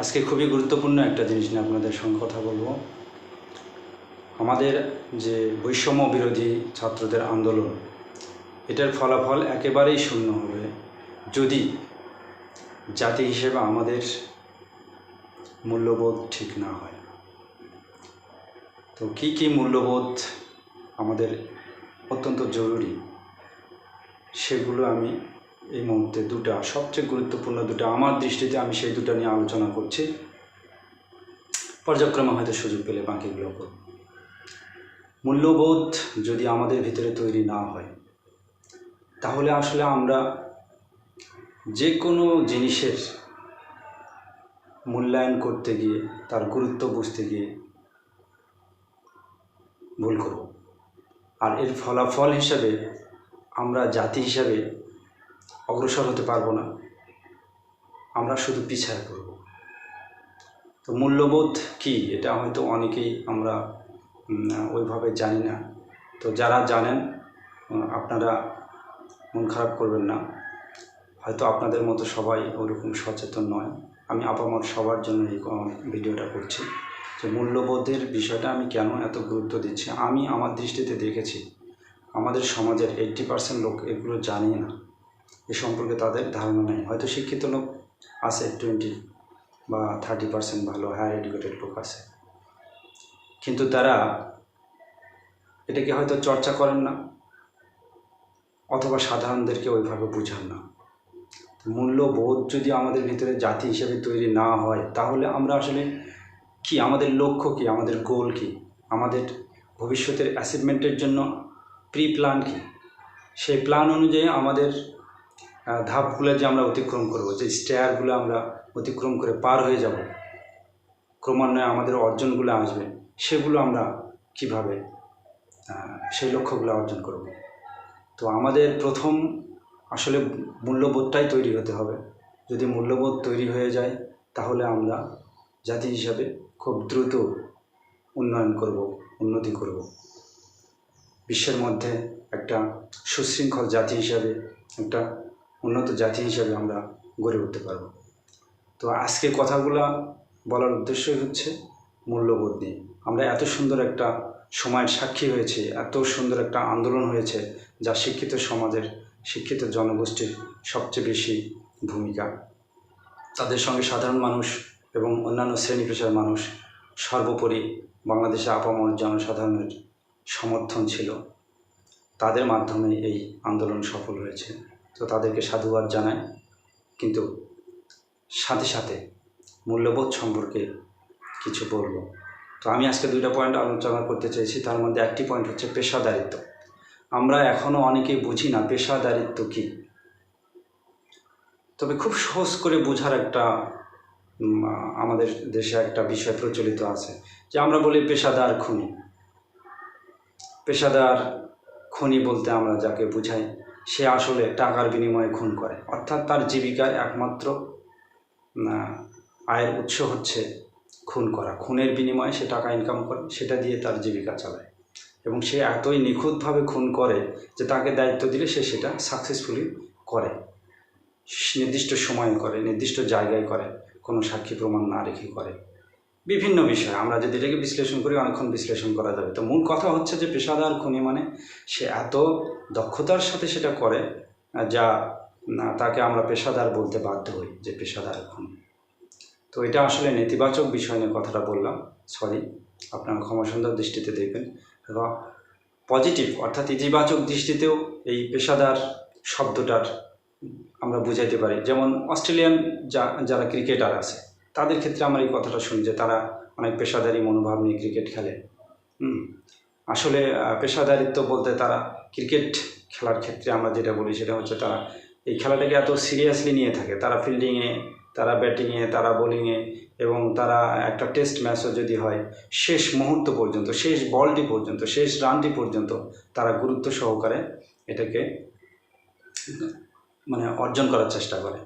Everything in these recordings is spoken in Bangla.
আজকে খুবই গুরুত্বপূর্ণ একটা জিনিস নিয়ে আপনাদের সঙ্গে কথা বলব। আমাদের যে বৈষম্য বিরোধী ছাত্রদের আন্দোলন, এটার ফলাফল একেবারেই শূন্য হবে। যদি জাতি হিসেবে আমাদের মূল্যবোধ ঠিক না হয়, তো কী কী মূল্যবোধ আমাদের অত্যন্ত জরুরি, সেগুলো আমি এই মুহূর্তে দুটা, সবচেয়ে গুরুত্বপূর্ণ দুটো, আমার দৃষ্টিতে আমি সেই দুটো নিয়ে আলোচনা করছি। পর্যায়ক্রমে হয়তো সুযোগ পেলে বাকিগুলো করব। মূল্যবোধ যদি আমাদের ভিতরে তৈরি না হয়, তাহলে আসলে আমরা যে কোনো জিনিসের মূল্যায়ন করতে গিয়ে, তার গুরুত্ব বুঝতে গিয়ে ভুল করব। আর এর ফলাফল হিসাবে আমরা জাতি হিসাবে অগ্রসর হতে পারব না। আমরা শুধু পিছায় পড়ব তো মূল্যবোধ কি? এটা হয়তো অনেকেই আমরা ওইভাবে জানি না। তো যারা জানেন আপনারা মন খারাপ করবেন না। হয়তো আপনাদের মতো সবাই ওরকম সচেতন নয়। আমি আপামর সবার জন্য এই ভিডিওটা করছি। যে মূল্যবোধের বিষয়টা আমি কেন এত গুরুত্ব দিচ্ছি? আমি আমার দৃষ্টিতে দেখেছি। আমাদের সমাজের এইট্টি পার্সেন্ট লোক এগুলো জানি না। এ সম্পর্কে তাদের ধারণা নেই। হয়তো শিক্ষিত লোক আছে টোয়েন্টি বা থার্টি পার্সেন্ট ভালো হায়ার এডুকেটেড লোক আছে। কিন্তু তারা এটাকে হয়তো চর্চা করেন না অথবা সাধারণদেরকে ওইভাবে বুঝান না। মূল্যবোধ যদি আমাদের ভিতরে জাতি হিসেবে তৈরি না হয়, তাহলে আমরা আসলে কি? আমাদের লক্ষ্য কি? আমাদের গোল কি? আমাদের ভবিষ্যতের অ্যাচিভমেন্টের জন্য প্রি প্ল্যান কি? সেই প্ল্যান অনুযায়ী আমাদের ধাপগুলো যে আমরা অতিক্রম করব, যে স্টেয়ারগুলো আমরা অতিক্রম করে পার হয়ে যাব, ক্রমান্বয়ে আমাদের অর্জনগুলো আসবে, সেগুলো আমরা কীভাবে সেই লক্ষ্যগুলো অর্জন করব। তো আমাদের প্রথম আসলে মূল্যবোধটাই তৈরি হতে হবে। যদি মূল্যবোধ তৈরি হয়ে যায়, তাহলে আমরা জাতি হিসাবে খুব দ্রুত উন্নয়ন করব, উন্নতি করব। বিশ্বের মধ্যে একটা সুশৃঙ্খল জাতি হিসাবে একটা উন্নত জাতি হিসাবে আমরা গড়ে উঠতে পারব। তো আজকে কথাগুলো বলার উদ্দেশ্যই হচ্ছে মূল্যবোধ নিয়ে। আমরা এত সুন্দর একটা সময়ের সাক্ষী হয়েছি, এত সুন্দর একটা আন্দোলন হয়েছে যা শিক্ষিত সমাজের, শিক্ষিত জনগোষ্ঠীর সবচেয়ে বেশি ভূমিকা। তাদের সঙ্গে সাধারণ মানুষ এবং অন্যান্য শ্রেণি পেশার মানুষ সর্বোপরি বাংলাদেশে আপামর জনসাধারণের সমর্থন ছিল। তাদের মাধ্যমে এই আন্দোলন সফল হয়েছে। তো তাদেরকে সাধুবাদ জানাই। কিন্তু সাথে সাথে মূল্যবোধ সম্পর্কে কিছু বলব। তো আমি আজকে দুইটা পয়েন্ট আলোচনা করতে চাইছি। তার মধ্যে একটি পয়েন্ট হচ্ছে পেশাদারিত্ব। আমরা এখনও অনেকেই বুঝি না পেশাদারিত্ব কী। তবে খুব সহজ করে বোঝার একটা আমাদের দেশে একটা বিষয় প্রচলিত আছে যে আমরা বলি পেশাদার খুনি। পেশাদার খনি বলতে আমরা যাকে বুঝাই। সে আসলে টাকার বিনিময়ে খুন করে। অর্থাৎ তার জীবিকার একমাত্র আয়ের উৎস হচ্ছে খুন করা। খুনের বিনিময়ে সে টাকা ইনকাম করে, সেটা দিয়ে তার জীবিকা চালায়। এবং সে এতই নিখুঁতভাবে খুন করে যে তাকে দায়িত্ব দিলে সে সেটা সাকসেসফুলি করে। নির্দিষ্ট সময়ে করে, নির্দিষ্ট জায়গায় করে, কোনো সাক্ষী প্রমাণ না রেখে করে। বিভিন্ন বিষয়। আমরা যদি এটাকে বিশ্লেষণ করি, অনেকক্ষণ বিশ্লেষণ করা যাবে। তো মূল কথা হচ্ছে যে পেশাদার খুনি মানে সে এত দক্ষতার সাথে সেটা করে যা তাকে আমরা পেশাদার বলতে বাধ্য হই যে পেশাদার খুনি। তো এটা আসলে নেতিবাচক বিষয় নিয়ে কথাটা বললাম, সরি। আপনারা ক্ষমা সুন্দর দৃষ্টিতে দেখবেন। এবং পজিটিভ, অর্থাৎ ইতিবাচক দৃষ্টিতেও এই পেশাদার শব্দটার আমরা বুঝাইতে পারি। যেমন অস্ট্রেলিয়ান যা, যারা ক্রিকেটার আছে তাদের ক্ষেত্রে আমার এই কথাটা শুনি যে তারা অনেক পেশাদারি মনোভাব নিয়ে ক্রিকেট খেলে। আসলে পেশাদারিত্ব বলতে তারা ক্রিকেট খেলার ক্ষেত্রে আমরা যেটা বলি সেটা হচ্ছে তারা এই খেলাটাকে এত সিরিয়াসলি নিয়ে থাকে। তারা ফিল্ডিংয়ে তারা ব্যাটিংয়ে তারা বোলিংয়ে এবং তারা একটা টেস্ট ম্যাচও যদি হয়, শেষ মুহূর্ত পর্যন্ত, শেষ বলটি পর্যন্ত, শেষ রানটি পর্যন্ত তারা গুরুত্ব সহকারে এটাকে মানে অর্জন করার চেষ্টা করে।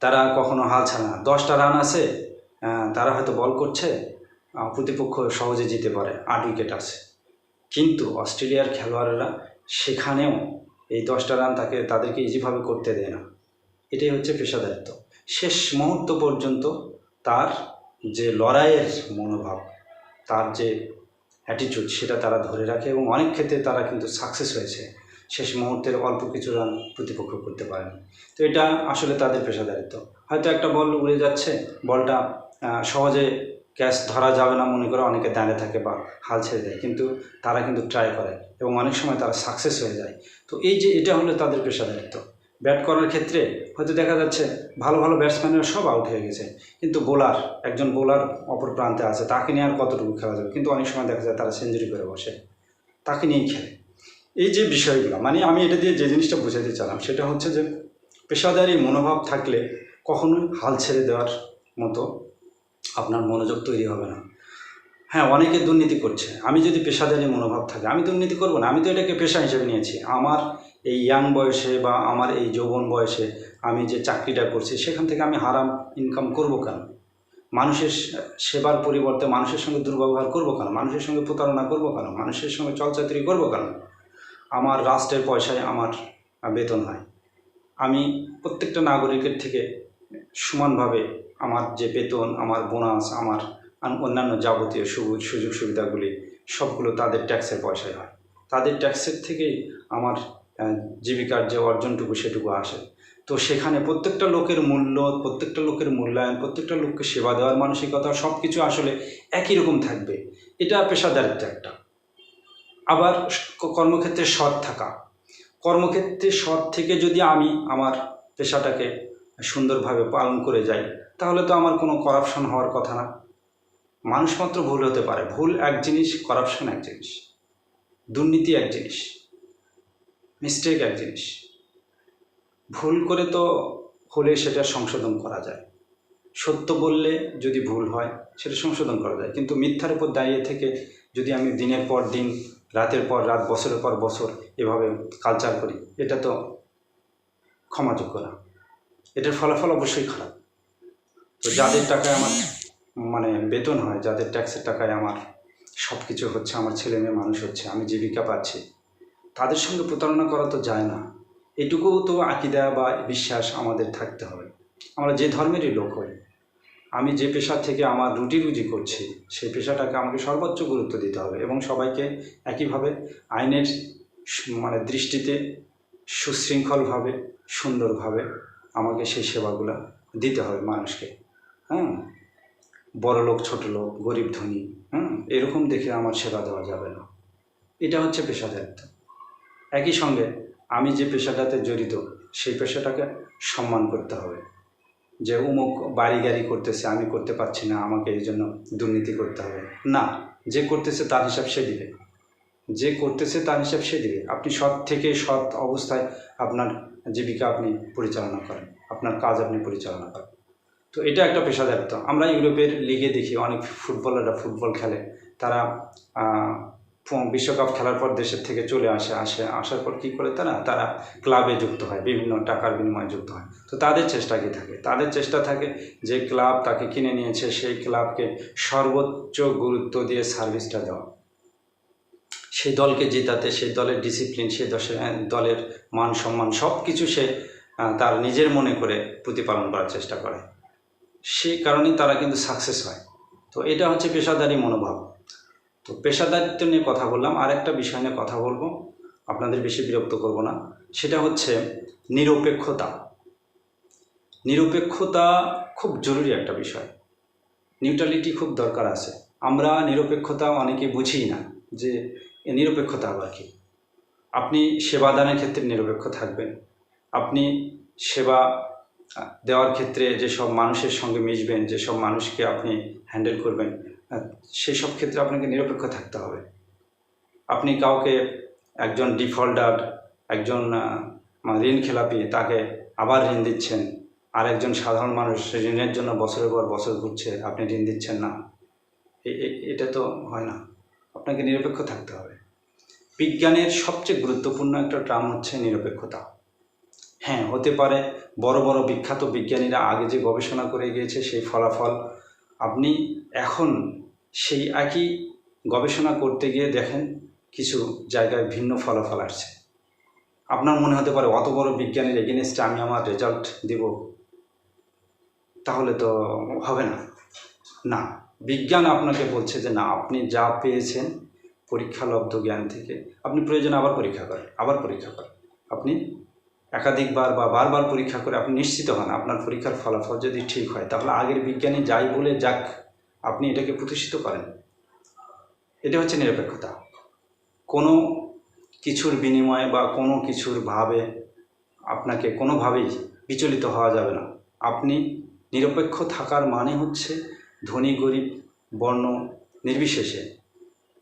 তারা কখনো হাল ছাড়ে না। দশটা রান আছে তারা হয়তো বল করছে প্রতিপক্ষ সহজে জিতে পারে, আট উইকেট আছে। কিন্তু অস্ট্রেলিয়ার খেলোয়াড়েরা সেখানেও এই দশটা রান তাকে, তাদেরকে ইজিভাবে করতে দেয় না। এটাই হচ্ছে পেশাদারিত্ব। শেষ মুহূর্ত পর্যন্ত তার যে লড়াইয়ের মনোভাব, তার যে অ্যাটিটিউড সেটা তারা ধরে রাখে এবং অনেক ক্ষেত্রে তারা কিন্তু সাকসেস হয়েছে। শেষ মুহূর্তের অল্প কিছু রান প্রতিপক্ষ করতে পারেনি। তো এটা আসলে তাদের পেশাদারিত্ব। হয়তো একটা বল উড়ে যাচ্ছে, বলটা সহজে ক্যাচ ধরা যাবে না মনে করে অনেকে দাঁড়িয়ে থাকে বা হাল ছেড়ে দেয়, কিন্তু তারা কিন্তু ট্রাই করে এবং অনেক সময় তারা সাকসেস হয়ে যায়। তো এই যে এটা হলো তাদের পেশাদারিত্ব। ব্যাট করার ক্ষেত্রে হয়তো দেখা যাচ্ছে ভালো ভালো ব্যাটসম্যানরা সব আউট হয়ে গেছে, কিন্তু বোলার একজন বোলার অপর প্রান্তে আছে, তাকে নিয়ে আর কতটুকু খেলা যাবে? কিন্তু অনেক সময় দেখা যায় তারা সেঞ্চুরি করে বসে, তাকে নিয়েই খেলে। এই যে বিষয়গুলো মানে আমি এটা দিয়ে যে জিনিসটা বোঝাতে চালাম, সেটা হচ্ছে যে পেশাদারি মনোভাব থাকলে কখনোই হাল ছেড়ে দেওয়ার মতো আপনার মনোযোগ তৈরি হবে না। হ্যাঁ অনেকে দুর্নীতি করছে। আমি যদি পেশাদারি মনোভাব থাকে, আমি দুর্নীতি করব না। আমি তো এটাকে পেশা হিসেবে নিয়েছি। আমার এই ইয়াং বয়সে বা আমার এই যৌবন বয়সে আমি যে চাকরিটা করছি, সেখান থেকে আমি হারাম ইনকাম করব কেন? মানুষের সেবার পরিবর্তে মানুষের সঙ্গে দুর্ব্যবহার করব কেন? মানুষের সঙ্গে প্রতারণা করব কেন? মানুষের সঙ্গে চলচাতুরি করব কেন? আমার রাষ্ট্রের পয়সায় আমার বেতন হয়। আমি প্রত্যেকটা নাগরিকের থেকে সমানভাবে আমার যে বেতন, আমার বোনাস, আমার অন্যান্য যাবতীয় সুযোগ সুযোগ সুবিধাগুলি, সবগুলো তাদের ট্যাক্সের পয়সায় হয়। তাদের ট্যাক্সের থেকেই আমার জীবিকার যে অর্জনটুকু সেটুকু আসে। তো সেখানে প্রত্যেকটা লোকের মূল্য, প্রত্যেকটা লোকের মূল্যায়ন, প্রত্যেকটা লোককে সেবা দেওয়ার মানসিকতা সব কিছু আসলে একই রকম থাকবে। এটা পেশাদারিত্ব একটা। আবার কর্মক্ষেত্রে সৎ থাকা। কর্মক্ষেত্রে সৎ থেকে যদি আমি আমার পেশাটাকে সুন্দরভাবে পালন করে যাই তাহলে তো আমার কোনো করাপশন হওয়ার কথা না। মানুষ মাত্র ভুল হতে পারে। ভুল এক জিনিস করাপশন এক জিনিস। দুর্নীতি এক জিনিস। মিস্টেক এক জিনিস। ভুল করে তো হলে সেটা সংশোধন করা যায়। সত্য বললে যদি ভুল হয়, সেটা সংশোধন করা যায়। কিন্তু মিথ্যার উপর দাঁড়িয়ে থেকে যদি আমি দিনের পর দিন, রাতের পর রাত, বছরের পর বছর এভাবে কালচার করি, এটা তো ক্ষমাযোগ্য না। এটার ফলাফল অবশ্যই খারাপ। তো যাদের টাকায় আমার মানে বেতন হয়, যাদের ট্যাক্সের টাকায় আমার সব কিছু হচ্ছে, আমার ছেলে মেয়ে মানুষ হচ্ছে, আমি জীবিকা পাচ্ছি, তাদের সঙ্গে প্রতারণা করা তো যায় না। এটুকুও তো আকিদা বা বিশ্বাস আমাদের থাকতে হবে। আমরা যে ধর্মেরই লোক হই, আমি যে পেশা থেকে আমার রুটি রুজি করছি, সেই পেশাটাকে আমাকে সর্বোচ্চ গুরুত্ব দিতে হবে এবং সবাইকে একইভাবে আইনের মানে দৃষ্টিতে সুশৃঙ্খলভাবে, সুন্দরভাবে আমাকে সেই সেবাগুলো দিতে হবে মানুষকে হ্যাঁ বড় লোক, ছোট লোক, গরিব ধনী, হুম? এরকম দেখে আমার সেবা দেওয়া যাবে না। এটা হচ্ছে পেশাদারিত্ব। একই সঙ্গে আমি যে পেশাটাতে জড়িত, সেই পেশাটাকে সম্মান করতে হবে। যে উমুক বাড়ি গাড়ি করতেছে, আমি করতে পারছি না, আমাকে এই জন্য দুর্নীতি করতে হবে। না, যে করতেছে তার হিসাব সে দিবে। যে করতেছে তার হিসাব সে দিবে। আপনি সৎ থেকে সৎ অবস্থায় আপনার জীবিকা আপনি পরিচালনা করেন, আপনার কাজ আপনি পরিচালনা করেন। তো এটা একটা পেশাদারিত্ব আমরা ইউরোপের লিগে দেখি, অনেক ফুটবলাররা ফুটবল খেলে। তারা বিশ্বকাপ খেলার পর দেশের থেকে চলে আসে আসে, আসার পর কী করে তারা? তারা ক্লাবে যুক্ত হয়, বিভিন্ন টাকার বিনিময়ে যুক্ত হয়। তো তাদের চেষ্টা কী থাকে? তাদের চেষ্টা থাকে যে ক্লাব তাকে কিনে নিয়েছে, সেই ক্লাবকে সর্বোচ্চ গুরুত্ব দিয়ে সার্ভিসটা দেওয়া। সেই দলকে জেতাতে সেই দলের ডিসিপ্লিন সে দলের মান সম্মান সব কিছু সে তার নিজের মনে করে প্রতিপালন করার চেষ্টা করে। সেই কারণেই তারা কিন্তু সাকসেস হয়। তো এটা হচ্ছে পেশাদারি মনোভাব। তো পেশাদারিত্ব নিয়ে কথা বললাম। আর একটা বিষয় নিয়ে কথা বলব। আপনাদের বেশি বিরক্ত করব না। সেটা হচ্ছে নিরপেক্ষতা। নিরপেক্ষতা খুব জরুরি একটা বিষয়। নিউট্রালিটি খুব দরকার আছে। আমরা নিরপেক্ষতা অনেকে বুঝি না যে নিরপেক্ষতা আবার কি? আপনি সেবাদানের ক্ষেত্রে নিরপেক্ষ থাকবেন। আপনি সেবা দেওয়ার ক্ষেত্রে যেসব মানুষের সঙ্গে মিশবেন, যেসব মানুষকে আপনি হ্যান্ডেল করবেন সেই সব ক্ষেত্রে আপনাকে নিরপেক্ষ থাকতে হবে। আপনি কাউকে একজন ডিফল্টার একজন মানে ঋণ খেলাপি, তাকে আবার ঋণ দিচ্ছেন আর একজন সাধারণ মানুষ ঋণের জন্য বছরের পর বছর ঘুরছে, আপনি ঋণ দিচ্ছেন না। এটা তো হয় না। আপনাকে নিরপেক্ষ থাকতে হবে। বিজ্ঞানের সবচেয়ে গুরুত্বপূর্ণ একটা ট্রাম হচ্ছে নিরপেক্ষতা। হ্যাঁ হতে পারে বড় বড় বিখ্যাত বিজ্ঞানীরা আগে যে গবেষণা করে গিয়েছে সেই ফলাফল আপনি এখন সেই একই গবেষণা করতে গিয়ে দেখেন কিছু জায়গায় ভিন্ন ফলাফল আসছে। আপনার মনে হতে পারে অত বড় বিজ্ঞানীর এগেনস্টে আমি আমার রেজাল্ট দেব। তাহলে তো হবে না। না। বিজ্ঞান আপনাকে বলছে যে না, আপনি যা পেয়েছেন পরীক্ষালব্ধ জ্ঞান থেকে, আপনি প্রয়োজনে আবার পরীক্ষা করেন, আবার পরীক্ষা করেন। আপনি একাধিকবার বা বারবার পরীক্ষা করে আপনি নিশ্চিত হন আপনার পরীক্ষার ফলাফল যদি ঠিক হয়, তাহলে আগের বিজ্ঞানী যাই বলে যাক, আপনি এটাকে প্রতিষ্ঠিত করেন। এটা হচ্ছে নিরপেক্ষতা। কোনো কিছুর বিনিময়ে বা কোনো কিছুর ভাবে আপনাকে কোনোভাবেই বিচলিত হওয়া যাবে না। আপনি নিরপেক্ষ থাকার মানে হচ্ছে ধনী, গরিব, বর্ণ, নির্বিশেষে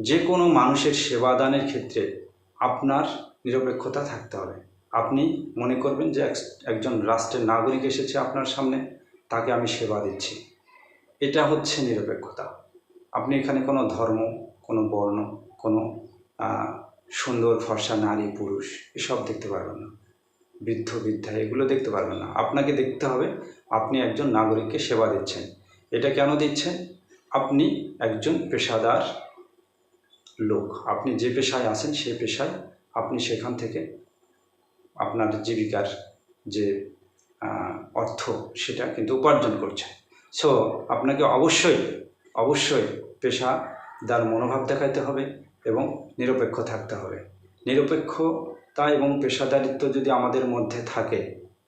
যে কোনো মানুষের সেবাদানের ক্ষেত্রে আপনার নিরপেক্ষতা থাকতে হবে। আপনি মনে করবেন যে এক- একজন রাষ্ট্রের নাগরিক এসেছে আপনার সামনে, তাকে আমি সেবা দিচ্ছি। এটা হচ্ছে নিরপেক্ষতা। আপনি এখানে কোনো ধর্ম, কোনো বর্ণ, কোনো সুন্দর, ফর্সা, নারী, পুরুষ এসব দেখতে পারবেন না। বৃদ্ধ, বৃদ্ধা এগুলো দেখতে পারবেন না। আপনাকে দেখতে হবে, আপনি একজন নাগরিককে সেবা দিচ্ছেন। এটা কেন দিচ্ছেন? আপনি একজন পেশাদার লোক। আপনি যে পেশায় আছেন সেই পেশায় আপনি সেখান থেকে আপনার জীবিকার যে অর্থ, সেটা কিন্তু উপার্জন করছেন। সো আপনাকে অবশ্যই অবশ্যই পেশাদার মনোভাব দেখাতে হবে এবং নিরপেক্ষ থাকতে হবে। নিরপেক্ষতা এবং পেশাদারিত্ব যদি আমাদের মধ্যে থাকে,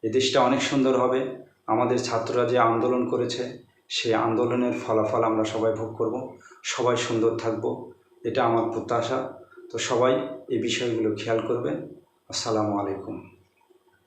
এ দেশটা অনেক সুন্দর হবে। আমাদের ছাত্ররা যে আন্দোলন করেছে সেই আন্দোলনের ফলাফল আমরা সবাই ভোগ করব, সবাই সুন্দর থাকব, এটা আমার প্রত্যাশা। তো সবাই এই বিষয়গুলো খেয়াল করবেন। আসসালামু আলাইকুম।